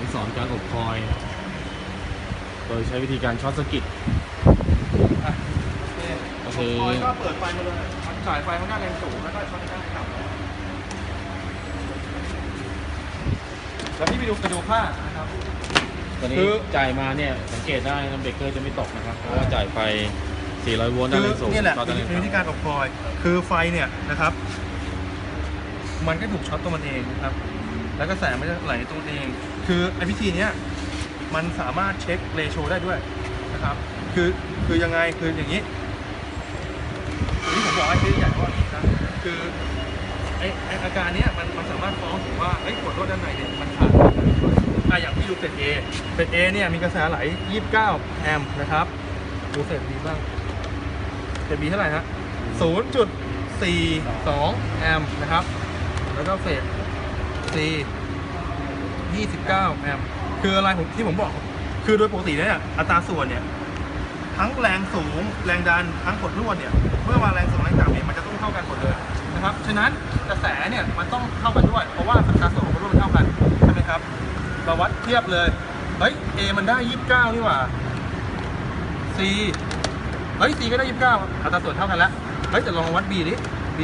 ให้สอนการอบคอย โดยใช้วิธีการช็อตสกิตอะก็โอคือเคคอยก็เปิดไฟมาเลยมันจ่ายไฟมันหน้าแรงสูงแล้วก็ช็อตหน้าต่ำแล้วพี่ไปดูไปดูค่านะครับตอนนี้คือจ่ายมาเนี่ยสังเกตได้นะเบรกเกอร์จะไม่ตกนะครับเพราะว่าจ่ายไฟ 400 โวลต์ด้านแรงสูงนี่แหละช็อตด้านแรงเป็นวิธีต่ำการอบคอย คือไฟเนี่ยนะครับมันก็ถูกช็อตตัวมันเองนะครับ แล้วก็แสงมันจะไหลตัวมันเอง คือไอ้วิธีเนี้ยมันสามารถเช็คเรโชได้ด้วยนะครับ คือคือยังไงคืออย่างนี้ที่ผมบอกให้ซื้อใหญ่ว่านะคือไอไออาการเนี้ยมันมันสามารถฟ้องถึงว่าไอ้ขวดรถด้านในเนี่ยมันขาดอะอย่างที่ดูเศษ A เศษ A เนี่ยมีกระแสไหล 29 แอมป์นะครับ ดูเศษ B บ้างเศษ B เท่าไหร่ฮะ0.42 แอมป์นะครับ แล้วก็เศษ C 29แอมป์คืออะไรผมที่ผมบอก คือโดยปกติเนี่ยอัตราส่วนเนี่ย ทั้งแรงสูงแรงดันทั้งกดลวดเนี่ย เมื่อมาแรงสูงแรงต่ำเนี่ยมันจะต้องเท่ากันหมดเลยนะครับ ฉะนั้นกระแสเนี่ยมันต้องเท่ากันด้วย เพราะว่าอัตราส่วนของกดลวดมันเท่ากันใช่ไหมครับเราวัดเทียบเลย เฮ้ย A มันได้ 29 นี่หว่า C เฮ้ย C ก็ได้ 29อัตราส่วนเท่ากันแล้วเฮ้ยแต่ลองวัด B ดิ B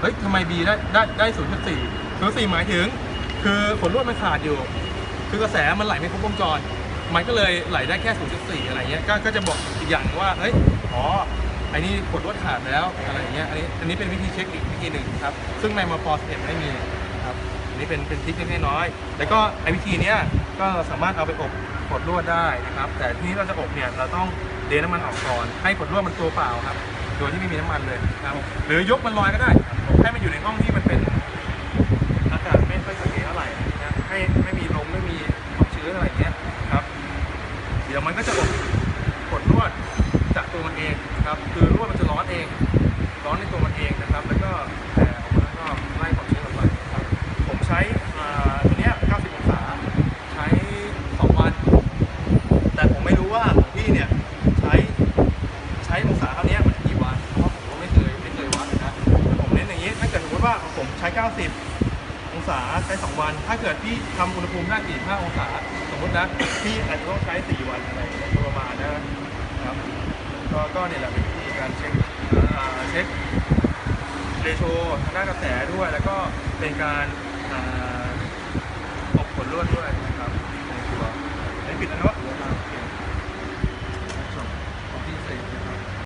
เฮ้ยทำไม B ได้ได้ได้0.4 0.4หมายถึง คือขนลวดมันขาดอยู่ คือกระแสมันไหลไม่ครบวงจร มันก็เลยไหลได้แค่ 0.4 อะไรเงี้ย ก็ก็จะบอกอีกอย่างว่า เฮ้ย อ๋อไอ้นี่ขนลวดขาดแล้วอะไรเงี้ย อันนี้อันนี้เป็นวิธีเช็คอีกวิธีหนึ่งครับ ซึ่งในมาปอสเอ็ไม่มีครับอันนี้เป็นเป็นทิคเล็กน้อยแล้วก็ไอ้วิธีเนี้ยก็สามารถเอาไปอบขดลวดได้นะครับ แต่ที่เราจะอบเนี่ยเราต้องเดนน้ำมันออกก่อน ให้ขดลวดมันตัวเปล่าครับ โดยที่ไม่มีน้ำมันเลยครับ หรือยกมันลอยก็ได้ ให้มันอยู่ในห้องที่มันเป็นอากาศไมันก็จะอบขดลวดจากตัวมันเองครับ คือลวดมันจะร้อนเอง ร้อนในตัวมันเองนะครับ แล้วก็แผ่ออกมาแล้วก็ไล่ความชื้นออกไปครับผมใช้ตัวเนี้ย90 องศา ใช้ 2 วัน แต่ผมไม่รู้ว่าของพี่เนี่ยใช้ใช้องศาเท่านี้มันกี่วัน เพราะผมก็ไม่เคยไม่เคยวัดนะแต่ผมเน้นอย่างนี้ ถ้าเกิดสมมติว่าผมใช้ 90 ศาใช้ 2 วัน ถ้าเกิดพี่ทำอุณหภูมิได้45องศา สมมตินะ พี่อาจจะต้องใช้ 4 วันอะไรอย่างเงี้ยประมาณนะครับก็ก็เนี่ยแหละเป็นวิธีการเช็คอ่าเช็คเรโชทางด้านกระแสด้วย แล้วก็เป็นการอ่าอบผลลวดด้วยนะครับในตัวในปิดแล้วเนาะ